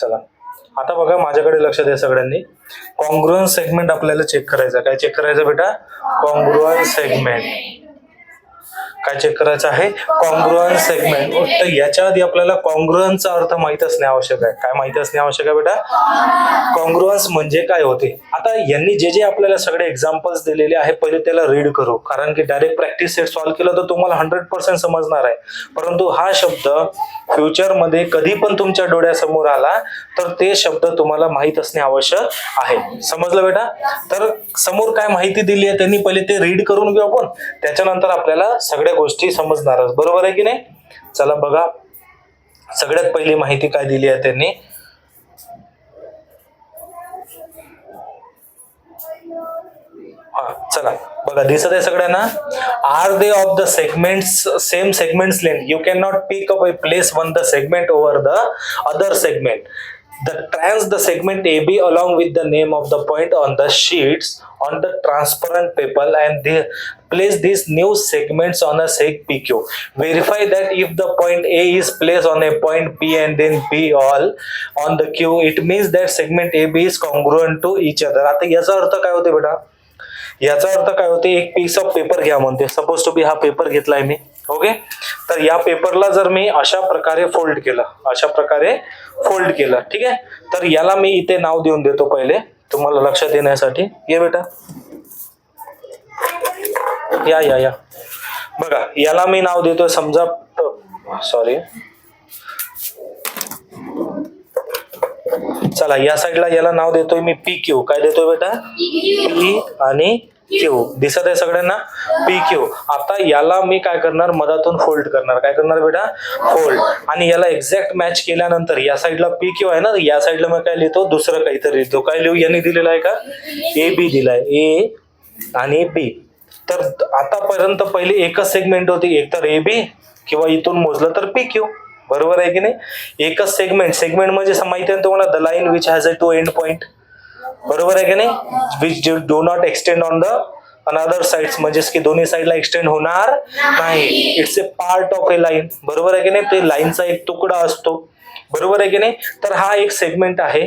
चला. आता बघा माझ्याकडे लक्ष द्या सगळ्यांनी. कॉन्ग्रुअन सेगमेंट आपल्याला चेक करायचं काय चेक करायचं बेटा? कॉन्ग्रुअन सेगमेंट काय चेक करायचं आहे कॉन्ग्रुअन सेगमेंट तर याच्या आधी आपल्याला कॉन्ग्रुअनचा अर्थ माहीत असणे आवश्यक आहे. काय माहिती असणे आवश्यक आहे बेटा? कॉन्ग्रुअन्स म्हणजे काय होते? आता यांनी जे जे आपल्याला सगळे एक्झाम्पल्स दिलेले आहे पहिले त्याला रीड करू. कारण की डायरेक्ट प्रॅक्टिस सेट सॉल्व्ह केलं तर तुम्हाला हंड्रेड पर्सेंट समजणार आहे. परंतु हा शब्द फ्युचरमध्ये कधी पण तुमच्या डोळ्यासमोर आला तर ते शब्द तुम्हाला माहीत असणे आवश्यक आहे. समजलं बेटा? तर समोर काय माहिती दिली आहे त्यांनी पहिले ते रीड करून घेऊ आपण. त्याच्यानंतर आपल्याला सगळ्या गोष्टी समजणारच. बरोबर आहे की नाही? चला बघा. सगळ्यात पहिली माहिती काय दिली आहे त्यांनी? हा चला. बघा दिसत आहे सगळ्यांना? Are they of the segments same segments length you can not pick up a place one the segment over the other segment the trans the segment AB along with the name of the point on the sheets on the transparent paper and they place these new segments on a seg PQ. Verify that if the point A is placed on a point P and then P all on the Q, it means that segment AB is congruent to each other. आता याचा अर्थ काय होते बेटा याचा अर्थ काय होते एक पीस ऑफ पेपर घ्या म्हणते सपोज टू बी हा पेपर घेतलाय मी ओके तर या पेपरला जर मी अशा प्रकारे फोल्ड केलं अशा प्रकारे फोल्ड केलं ठीक आहे? तर याला मी इथे नाव देऊन देतो पहिले तुम्हाला लक्षात येण्यासाठी. ये बेटा. या या या. बघा याला मी नाव देतोय समजा सॉरी चला या साईडला याला नाव देतोय मी पी क्यू काय देतोय बेटा? पी आणि क्यू दिसत आहे सगळ्यांना? पी क्यू आता याला मी काय करणार? मधातून फोल्ड करणार. काय करणार बेटा? फोल्ड आणि याला एक्झॅक्ट मॅच केल्यानंतर या साईडला पी क्यू आहे ना? या साईडला मी काय लिहितो? दुसरं काहीतरी लिहितो. काय लिहू? यांनी दिलेला आहे का? ए बी दिलाय. ए आणि बी तर आतापर्यंत पहिली एकच सेगमेंट होती. एक तर ए बी किंवा इथून मोजलं तर पी क्यू बरोबर आहे की नाही? एकच सेगमेंट सेगमेंट म्हणजे माहिती आहे ना तुम्हाला? The line which has a two end point बरोबर आहे की नाही? Which do not extend on the another side म्हणजेच की दोन्ही साईडला एक्सटेंड होणार नाही. It's a part of a line बरोबर आहे की नाही? ते लाईनचा एक तुकडा असतो. बरोबर आहे की नाही? तर हा एक सेगमेंट आहे.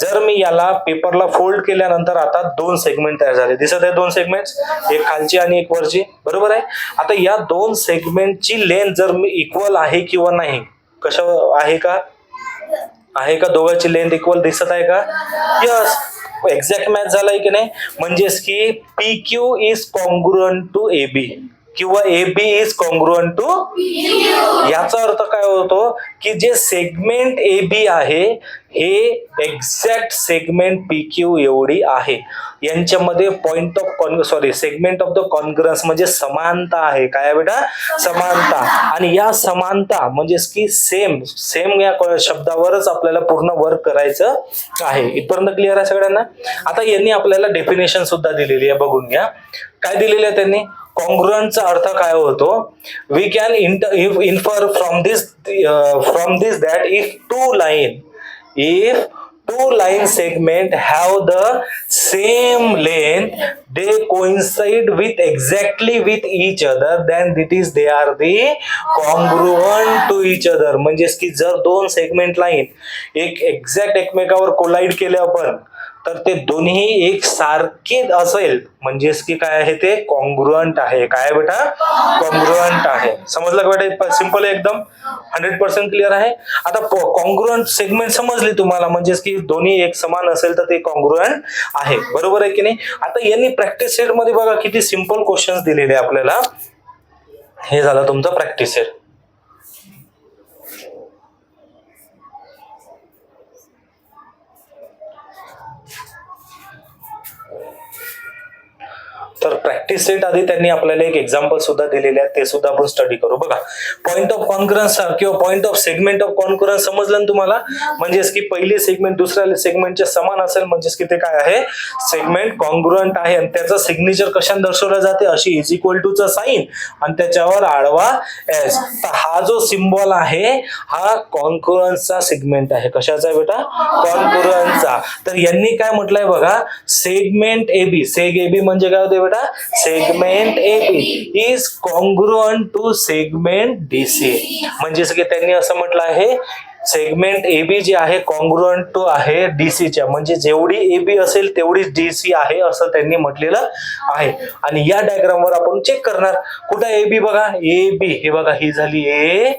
जर मी याला पेपरला फोल्ड केल्यानंतर आता दोन सेगमेंट तयार झाले. दिसत आहे दोन सेगमेंट एक खालची आणि एक वरची. बरोबर आहे? आता या दोन सेगमेंटची लेंथ जर मी इक्वल आहे किंवा नाही कशा आहे का? आहे का दोघांची लेंथ इक्वल दिसत आहे का? यस एक्झॅक्ट मॅच झालाय की नाही? म्हणजेच की P Q is congruent to A B किंवा A B is congruent to याचा अर्थ काय होतो की जे सेगमेंट ए बी आहे हे एक्झॅक्ट सेगमेंट पी क्यू एवढी आहे. यांच्यामध्ये point of con sorry segment of the congruence म्हणजे समानता आहे. काय बेटा? समानता. आणि या समानता म्हणजेच की सेम सेम या शब्दावरच आपल्याला पूर्ण वर्क करायचं आहे. इथपर्यंत क्लिअर आहे सगळ्यांना? आता यांनी आपल्याला डेफिनेशन सुद्धा दिलेली आहे. बघून घ्या. काय दिलेलं आहे त्यांनी? कॉन्ग्रुअन्सचा अर्थ काय होतो? We can inter if infer from this from this that if two line if two line segment have the same length they coincide with exactly with each other than that is they are the congruent to each other म्हणजेच की जर दोन segment line एक exact एकमेकावर collide केले आपण तर ते दोन्ही एक सारखे असेल. म्हणजेच की काय आहे ते? कॉन्ग्रुअंट आहे. काय आहे बेटा? कॉन्ग्रुअंट आहे. समजलं का बेटा? सिंपल आहे एकदम. हंड्रेड पर्सेंट क्लिअर आहे. आता कॉन्ग्रुअंट सेगमेंट समजली तुम्हाला. म्हणजेच की दोन्ही एक समान असेल तर ते कॉन्ग्रुअंट आहे. बरोबर आहे की नाही? आता यांनी प्रॅक्टिस सेटमध्ये बघा किती सिंपल क्वेश्चन्स दिलेले आपल्याला. हे झालं तुमचं प्रॅक्टिस सेट तर प्रॅक्टिस सेट आधी त्यांनी आपल्याला एक एक्झाम्पल सुद्धा दिलेले आहेत ते सुद्धा आपण स्टडी करू. बघा पॉईंट ऑफ कॉन्फरन्स किंवा point of segment of conference समजलं ना तुम्हाला? म्हणजेच की पहिले सेगमेंट दुसऱ्या सेगमेंटच्या समान असेल म्हणजेच की ते काय आहे? सेगमेंट कॉन्ग्रुअंट आहे आणि त्याचं सिग्नेचर कशाने दर्शवलं जाते? अशी इज इक्वल टू चा साईन आणि त्याच्यावर आडवा एस तर हा जो सिम्बॉल आहे हा कॉन्क्युरन्सचा सेगमेंट आहे. कशाचा आहे बेटा? कॉन्क्युरन्सचा तर यांनी काय म्हटलंय बघा? सेगमेंट एबी सेग एबी म्हणजे काय होते बेटा? Segment A B is congruent to segment D C म्हणजेच की त्यांनी असं म्हटलं आहे सेगमेंट ए बी जे आहे कॉन्ग्रुअंट टू आहे डीसीच्या म्हणजे जेवढी ए बी असेल तेवढीच डीसी आहे असं त्यांनी म्हटलेलं आहे. आणि या डायग्रामवर आपण चेक करणार. कुठं ए बी बघा? ए बी हे बघा ही झाली ए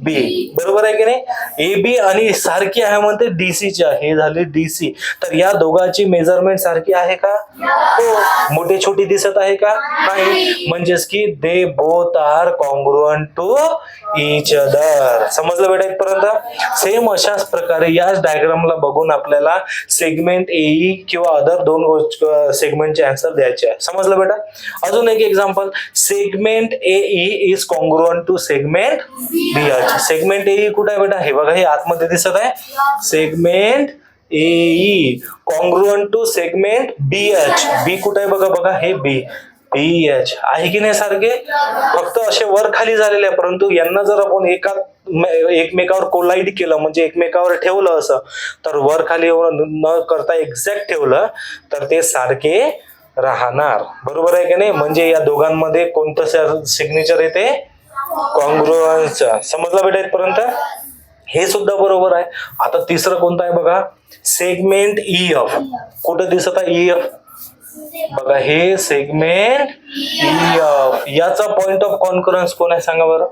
बी. बरोबर आहे की नाही? ए बी आणि सारखी आहे म्हणते डीसीची हे झाली डीसी तर या दोघांची मेजरमेंट सारखी आहे का? हो. मोठी छोटी दिसत आहे का? नाही. म्हणजेच की they both are congruent to each other समजलं बेटा इथपर्यंत? सेम अशाच प्रकारे याच डायग्रामला बघून आपल्याला सेगमेंट एई किंवा अदर दोन सेगमेंटचे आन्सर द्यायचे आहे. समजलं बेटा? अजून एक example segment A E is congruent to segment B अच्छा सेगमेंट एई कुठे आहे बेटा? हे बघा हे आतमध्ये दिसत आहे. Segment A E congruent to segment B H B कुठे आहे बघा बघा हे बी बी एच आहे की नाही सारखे? फक्त असे वर खाली झालेले आहे परंतु यांना जर आपण एका एकमेकावर कोलाईड केलं म्हणजे एकमेकावर ठेवलं असं तर वर खाली न करता एक्झॅक्ट ठेवलं तर ते सारखे राहणार. बरोबर आहे की नाही? म्हणजे या दोघांमध्ये कोणतं सिग्नेचर येते? कॉन्ग्रुअन्स समजला बेटा इथपर्यंत? हे सुद्धा बरोबर आहे. आता तिसरं कोणतं आहे बघा? सेगमेंट ई एफ कुठं दिसत आहे ई एफ बघा हे सेगमेंट ई एफ याचा पॉइंट ऑफ कॉन्फरन्स कोण आहे सांगा बरं?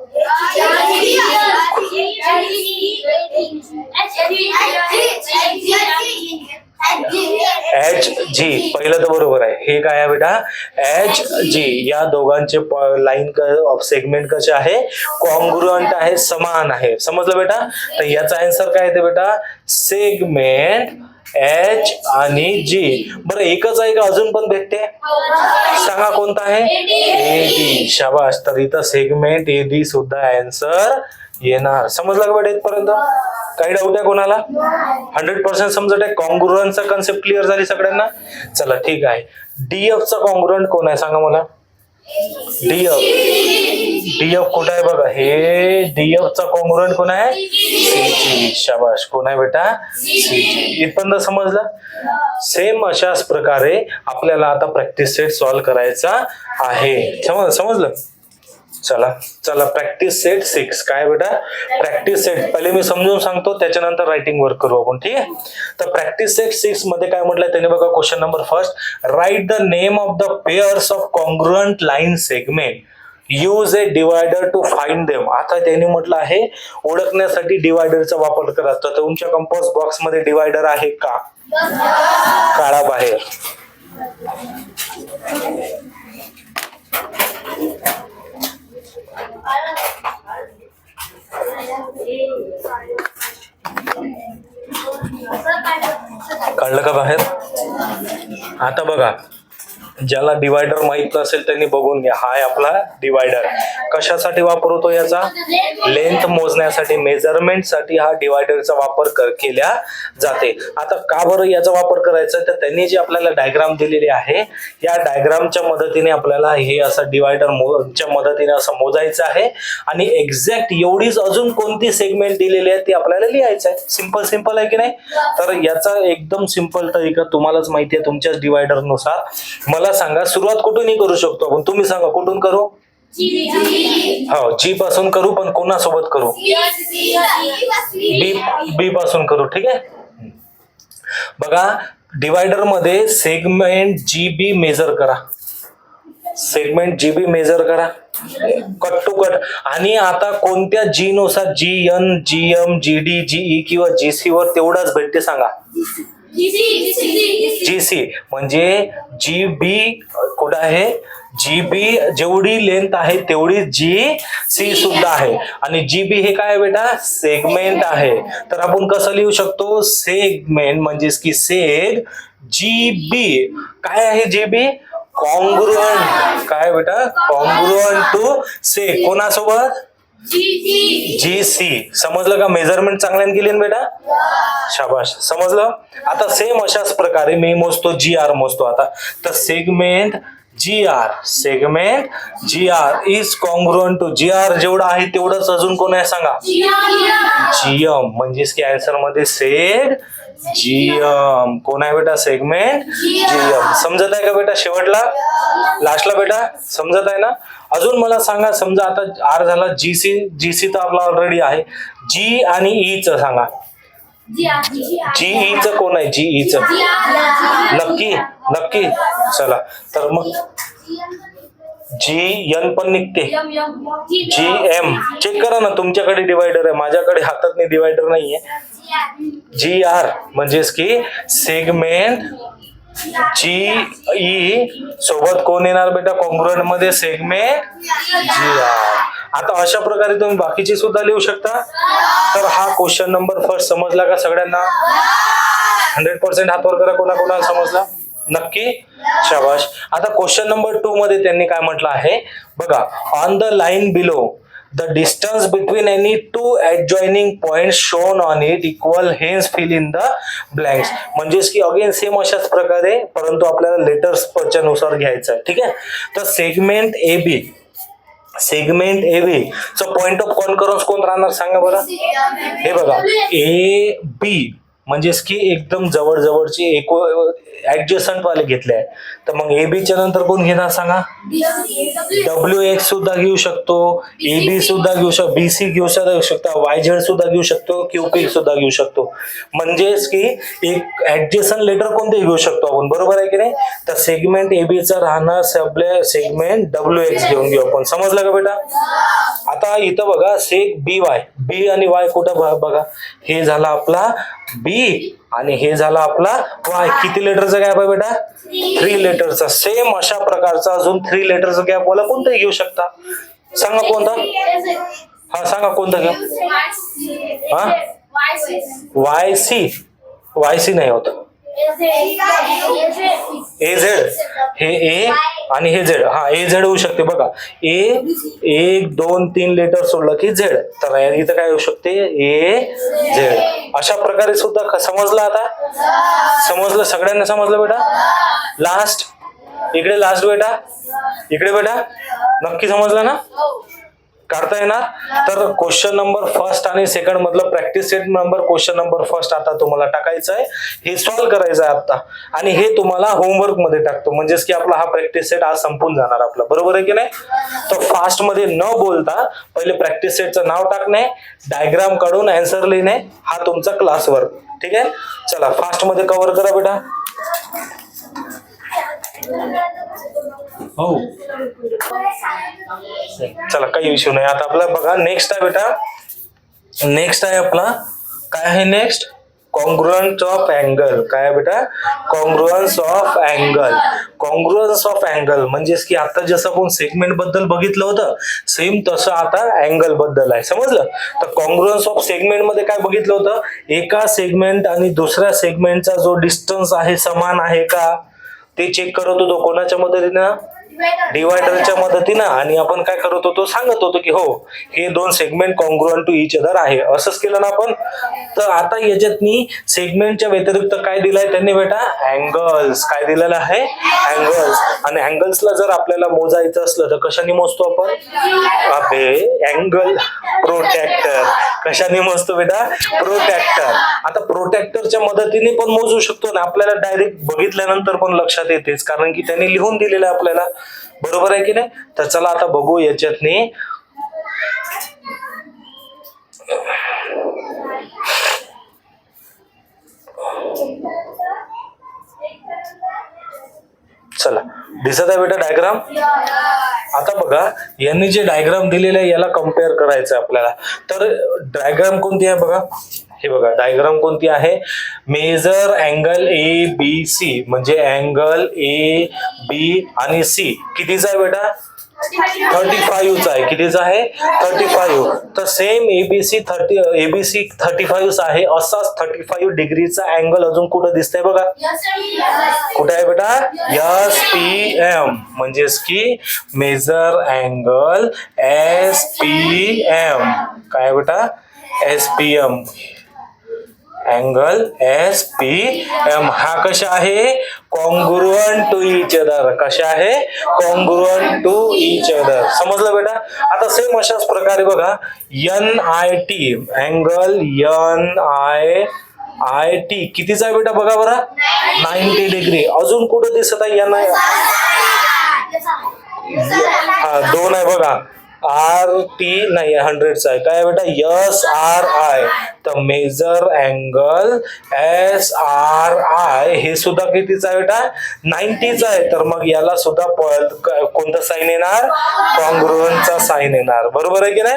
एच जी पहिलं तर बरोबर आहे. हे काय आहे बेटा? एच जी या दोघांचे लाईन ऑफ सेगमेंट कसे आहे? कॉन्ग्रुअंट आहे समान आहे. समजलं बेटा? तर याचा आन्सर काय येते बेटा? सेगमेंट एच आणि जी बरं एकच आहे का अजून पण भेटते? सांगा कोणता आहे? ए डी शाबाश तर इथं सेगमेंट ए डी सुद्धा आन्सर येणार. समजलं का बेटा इथपर्यंत? काही डाऊट आहे कोणाला? हंड्रेड पर्सेंट समजत आहे. कॉन्ग्रुअनचा कन्सेप्ट क्लिअर झाली सगळ्यांना? चला ठीक आहे. डीएफचा चा कोण आहे? सांगा मला. डीएफ डीएफ कुठं आहे बघा? हे डीएफचा चा कोण आहे? सीजी शाबाश कोण आहे बेटा? सीजी इथपर्यंत समजलं? सेम अशाच प्रकारे आपल्याला आता प्रॅक्टिस सेट सॉल्व्ह करायचा आहे. समज समजलं? चला चला प्रॅक्टिस सेट सिक्स काय बेटा? प्रॅक्टिस सेट पहिले मी समजून सांगतो त्याच्यानंतर रायटिंग वर्क करू आपण ठीक आहे? तर प्रॅक्टिस सेट सिक्समध्ये काय म्हटलंय त्याने बघा question number first right the name of the pairs of congruent line segment use a divider to find them आता त्यांनी म्हटलं आहे ओळखण्यासाठी डिवायडरचा वापर करा. तर तुमच्या कंपोज बॉक्समध्ये डिवायडर आहे का? काळा बाहेर. काढलं का बाहेर? आता बघा. ज्याला डिवायडर माहीत नसेल त्यांनी बघून घ्या. हा आहे आपला डिवायडर कशासाठी वापरतो याचा? लेंथ मोजण्यासाठी मेजरमेंटसाठी हा डिवायडरचा वापर कर- केल्या जाते. आता का बरं याचा वापर करायचा? तर त्यांनी जे आपल्याला डायग्राम दिलेली आहे या डायग्रामच्या मदतीने आपल्याला हे असं डिवायडर च्या मदतीने असं मोजायचं आहे. आणि एक्झॅक्ट एवढीच अजून कोणती सेगमेंट दिलेली आहे ती आपल्याला लिहायचं आहे. सिंपल सिंपल आहे की नाही? तर याचा एकदम सिंपल तरीका तुम्हालाच माहिती आहे तुमच्याच डिवायडरनुसार मला मला सांगा सुरुवात कुठूनही करू शकतो आपण? तुम्ही सांगा कुठून करू? हो जी पासून करू पण कोणासोबत करू? बी बी पासून करू ठीक आहे? बघा डिवायडरमध्ये सेगमेंट जी बी मेजर करा. सेगमेंट जी बी मेजर करा. कट टू कट आणि आता कोणत्या जी नुसार G N G M G D G E किंवा जी सी वर तेवढाच भेटते सांगा. जी सी म्हणजे जी बी कुठं आहे? जी बी जेवढी लेंथ आहे तेवढी जी सी सुद्धा आहे. आणि जी बी हे काय बेटा? सेगमेंट आहे. तर आपण कसं लिहू शकतो? सेगमेंट म्हणजेच की सेग जी बी काय आहे जी बी कॉन्ग्रुअंट काय बेटा? कॉन्ग्रुअंट टू से कोणासोबत? जी सी समजलं का? मेजरमेंट चांगल्याने केली ना बेटा? शाबाश. समजलं? आता सेम अशाच प्रकारे मी मोजतो जी आर मोजतो आता. तर segment G R segment G R is congruent to G R जेवढं आहे तेवढंच अजून कोण आहे सांगा? जीएम म्हणजेच की आन्सरमध्ये सेग जीएम कोण आहे बेटा? सेगमेंट जीएम समजत आहे का बेटा? शेवटला? लास्टला बेटा? समजत आहे ना? अजून मला सांगा समजा आता आर झाला जी सी जी सी तर आपला ऑलरेडी आहे. जी आणि e ई च सांगा. जी ई च कोण आहे? जी ई च. नक्की नक्की. चला. तर मग जी एन पण निघते. जी एम चेक करा ना तुमच्याकडे डिवायडर आहे. माझ्याकडे हातात डिवायडर नाहीये. जी आर म्हणजेच की सेगमेंट जी ई सोबत कोण येणार बेटा? कॉन्ग्रुएंटमध्ये सेगमेंट जी आर आता अशा प्रकारे तुम्ही बाकीची सुद्धा लिहू शकता. तर हा क्वेश्चन नंबर फर्स्ट समजला का सगळ्यांना? हंड्रेड पर्सेंट हातवर करा कोणाकोणाला समजला? नक्की? शाबाश. आता क्वेश्चन नंबर टू मध्ये त्यांनी काय म्हटलं आहे? बघा on the line below the distance between any two adjoining points shown on it equal hence fill in the blanks म्हणजेच की अगेन सेम अशाच प्रकारे परंतु आपल्याला लेटर्स च्या नुसार घ्यायचं आहे. ठीक आहे? तर segment A B segment A बी च पॉइंट ऑफ कॉन्करन्स कोण राहणार सांगा बरं? हे बघा. ए बी म्हणजेच की एकदम जवळजवळची एको ऍडजस्टंट वाले घेतले आहे. तर मग ए च्या नंतर कोण घेणार सांगा? डब्ल्यू एक्स सुद्धा घेऊ शकतो ए बी सुद्धा घेऊ शकतो बी सी घेऊ शकतो वाय झेड सुद्धा घेऊ शकतो क्यू पी सुद्धा घेऊ शकतो. म्हणजेच की एक ऍडजस्टंट लेटर कोणते घेऊ शकतो आपण? बरोबर आहे की नाही? तर सेगमेंट ए बीचा राहणार सगळे सेगमेंट डब्ल्यू एक्स घेऊन घेऊ आपण. समजलं का बेटा? आता इथं बघा सेग बी वाय बी आणि वाय कुठं बघा. हे झाला आपला बी आणि हे झाला आपला वाय. किती लेटरचा गॅप आहे बेटा? थ्री लेटरचा सेम अशा प्रकारचा अजून थ्री लेटरचा गॅप वाला कोणताही घेऊ शकता. सांगा कोणता? हा सांगा कोणता घ्या हा? वाय सी वाय सी नाही होत. ए झेड हे ए आणि हे झेड हा ए झेड होऊ शकते बघा. ए एक दोन तीन लेटर सोडलं की झेड तर इथं काय होऊ शकते? ए झेड अशा प्रकारे सुद्धा समजलं आता? समजलं? सगळ्यांना समजलं बेटा? लास्ट इकडे लास्ट बेटा. इकडे बेटा. नक्की समजलं ना? काढता येणार? तर क्वेश्चन नंबर फर्स्ट आणि सेकंड मधलं practice set number question number first आता तुम्हाला टाकायचं आहे. हे सॉल्व्ह करायचं आहे आता. आणि हे तुम्हाला होमवर्कमध्ये टाकतो. म्हणजेच की आपला हा प्रॅक्टिस सेट आज संपून जाणार आपला. बरोबर आहे की नाही? तर फास्टमध्ये न बोलता पहिले प्रॅक्टिस सेटचं नाव टाकणे डायग्राम काढून अँसर लिहिणे. हा तुमचा क्लास वर्क ठीक आहे? चला फास्टमध्ये कव्हर करा बेटा. हो. चला काही इश्यू नाही. आता आपला बघा नेक्स्ट आहे बेटा. नेक्स्ट आहे आपला. काय आहे नेक्स्ट कॉन्ग्रुअन्स ऑफ अँगल काय आहे बेटा? Congruence of angle congruence of angle म्हणजेच की आता जसं आपण सेगमेंटबद्दल बघितलं होतं सेम तसं आता अँगलबद्दल आहे. समजलं? तर कॉन्ग्रुअन्स ऑफ सेगमेंटमध्ये काय बघितलं होतं? एका सेगमेंट आणि दुसऱ्या सेगमेंटचा जो डिस्टन्स आहे समान आहे का? ते चेक करत होतो कोणाच्या मदतीनं? डिवायडरच्या मदतीनं आणि आपण काय करत होतो सांगत होतो की हो हे दोन segment congruent to each other आहे. असंच केलं ना आपण? तर आता याच्यातनी सेगमेंटच्या व्यतिरिक्त काय दिलंय त्यांनी बेटा? अँगल्स काय दिलेलं आहे? अँगल्स आणि अँगल्सला जर आपल्याला मोजायचं असलं तर कशाने मोजतो आपण? अबे अँगल प्रोटॅक्टर कशाने मोजतो बेटा? प्रोटॅक्टर आता प्रोटॅक्टरच्या मदतीने पण मोजू शकतो ना? आपल्याला डायरेक्ट बघितल्यानंतर पण लक्षात येतेच. कारण की त्यांनी लिहून दिलेलं आहे आपल्याला. बरोबर आहे की नाही? तर चला आता बघू याच्यातनी. चला. दिसत आहे बेटा डायग्राम आता बघा यांनी जे डायग्राम दिलेले आहे याला कंपेअर करायचं आपल्याला. तर डायग्राम कोणती आहे बघा? हे बघा डायग्राम कोणती आहे? Measure angle A B C म्हणजे अँगल ए बी आणि सी कितीचा आहे बेटा? थर्टी फाईव्हचा आहे. कितीचा आहे? थर्टी फाईव्ह तर same A B C thirty A B C thirty फाईव्हचा आहे. असाच थर्टी फाईव्ह डिग्रीचा अँगल अजून कुठं दिसतंय बघा? कुठे आहे बेटा? एस पी एम म्हणजेच की measure angle S P M काय आहे बेटा? S P M angle S P M. हा कशा आहे? कॉन्ग्रुअन टू इच अदर कशा आहे? कॉन्ग्रुअन टू इच अदर समजलं बेटा? आता सेम अशाच प्रकारे बघा. N I T angle N I I T कितीचा आहे बेटा? बघा बरं. Ninety degree. अजून कुठं दिसत आहे? एन आय हा दोन आहे बघा. आर टी नाही हंड्रेडचा आहे. काय आहे बेटा? एस आर आय तर measure angle S R I हे सुद्धा कितीचा आहे बेटा? नाईन्टीचा आहे. तर मग याला सुद्धा प- कोणतं साईन येणार? कॉंग्रुनचा साईन येणार. बरोबर आहे की नाही?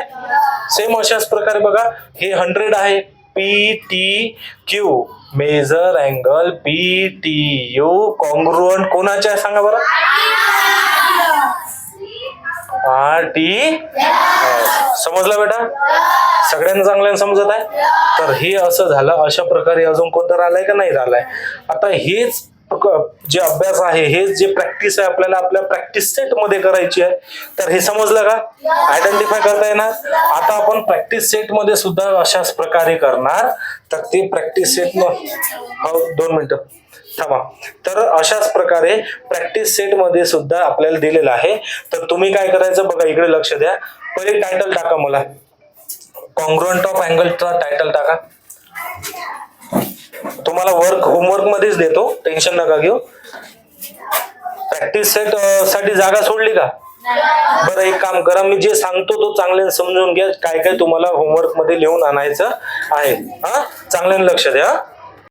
सेम अशाच प्रकारे बघा. हे हंड्रेड आहे. P T Q measure angle P T U congruent कोणाचे आहे? सांगा बरं. R T? समजलं बेटा? सगळ्यांना चांगल्यानं समजत आहे? तर हे असं झालं. अशा प्रकारे अजून कोणतं राहिलंय का नाही राहिलंय? आता हेच क- जे अभ्यास आहे हेच जे प्रॅक्टिस आहे आपल्याला आपल्या प्रॅक्टिस सेटमध्ये करायची आहे. तर हे समजलं का? आयडेंटिफाय करता येणार? आता आपण प्रॅक्टिस सेटमध्ये सुद्धा अशाच प्रकारे करणार. तर ते प्रॅक्टिस सेट हो दोन मिनिटं. थांबा. तर अशाच प्रकारे प्रॅक्टिस सेटमध्ये सुद्धा आपल्याला दिलेलं आहे. तर तुम्ही काय करायचं बघा इकडे लक्ष द्या. पहिले टायटल टाका मला. कॉन्ग्रुअंट टॉप अँगलचा टायटल टाका. तुम्हाला वर्क होमवर्क मध्येच देतो. टेन्शन नका घेऊ. प्रॅक्टिस सेटसाठी जागा सोडली का? बरं एक काम करा. मी जे सांगतो तो चांगल्याने समजून घ्या. काय काय तुम्हाला होमवर्कमध्ये लिहून आणायचं आहे. हा? चांगल्याने लक्ष द्या हा?